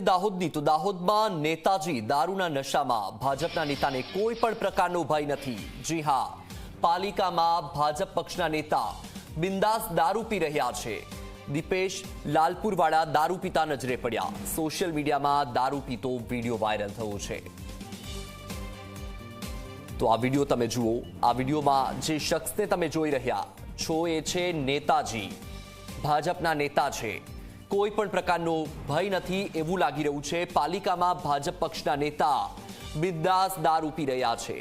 દાહોદની તો દાહોદમાં નેતાજી દારૂના નશામાં. ભાજપના નેતાને કોઈ પણ પ્રકારનો ભય નથી. જી હા, પાલિકામાં ભાજપ પક્ષના નેતા બિંદાસ દારૂ પી રહ્યા છે. દીપેશ લાલપુરવાળા દારૂ પીતા નજરે પડ્યા. સોશિયલ મીડિયામાં દારૂ પીતો વીડિયો વાયરલ થયો છે. તો આ વીડિયો તમે જુઓ. આ વિડીયોમાં જે શખ્સને તમે જોઈ રહ્યા છો એ છે નેતાજી. ભાજપના નેતા છે. કોઈ પણ પ્રકારનો ભય નથી એવું લાગી રહ્યું છે. પાલિકામાં ભાજપ પક્ષના નેતા બિંદાસ દારૂ પી રહ્યા છે.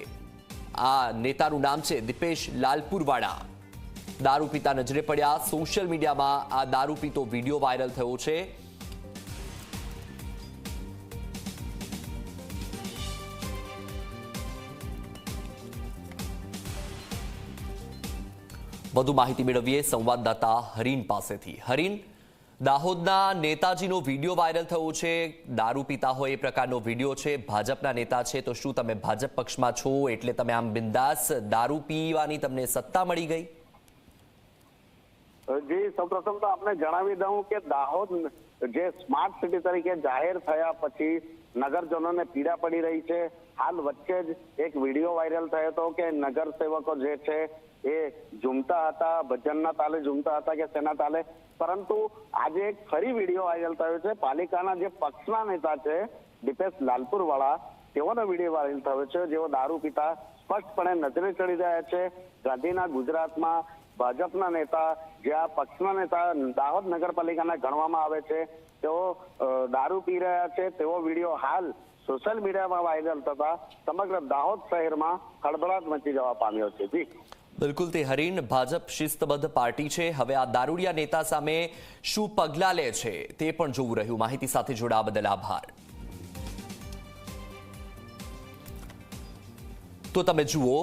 આ નેતાનું નામ છે દીપેશ લાલપુરવાળા. દારૂ પીતા નજરે પડ્યા. સોશિયલ મીડિયામાં આ દારૂ પીતો વીડિયો વાયરલ થયો છે. વધુ માહિતી મેળવીએ સંવાદદાતા હરીન પાસેથી. હરીન દાહોદના નેતાજીનો વીડિયો વાયરલ થયો છે. દારૂ પીતા હોય એ પ્રકારનો વીડિયો છે. ભાજપના નેતા છે તો શું તમે ભાજપ પક્ષમાં છો? એટલે તમે આમ બિંદાસ દારૂ પીવાની તમને સત્તા મળી ગઈ? જી, સૌપ્રથમ તો આપને જણાવી દઉં કે દાહોદ જે સ્માર્ટ સિટી તરીકે જાહેર થયા પછી નગરજનોને પીડા પડી રહી છે. હાલ વચ્ચે જ એક વીડિયો વાયરલ થયો હતો કે નગર સેવકો જે છે એ ઝૂમતા હતા, ભજનના તાલે ઝૂમતા હતા કે સેના તાલે. પરંતુ આજે એક ફરી વીડિયો વાયરલ થયો છે. પાલિકાના જે પક્ષના નેતા છે, દીપેશ લાલપુર વાળા તેઓનો વીડિયો વાયરલ થયો છે, જેઓ દારૂ પીતા સ્પષ્ટપણે નજરે ચડી રહ્યા છે. ગાંધીના ગુજરાતમાં ભાજપના નેતા, જે આ પક્ષના નેતા દાહોદ નગરપાલિકાના ગણવામાં આવે છે, તેઓ દારૂ પી રહ્યા છે તેવો વીડિયો હાલ સોશિયલ મીડિયામાં વાયરલ થતા સમગ્ર દાહોદ શહેરમાં ખળભળાટ મચી જવા પામ્યો છે. જી. બિલકુલ, તે હરીન ભાજપ શિસ્તબદ્ધ પાર્ટી છે. હવે આ દારૂડિયા નેતા સામે શું પગલાં લે છે તે પણ જોવું રહ્યું. માહિતી સાથે જોડાવા બદલ આભાર. તો તમે જુઓ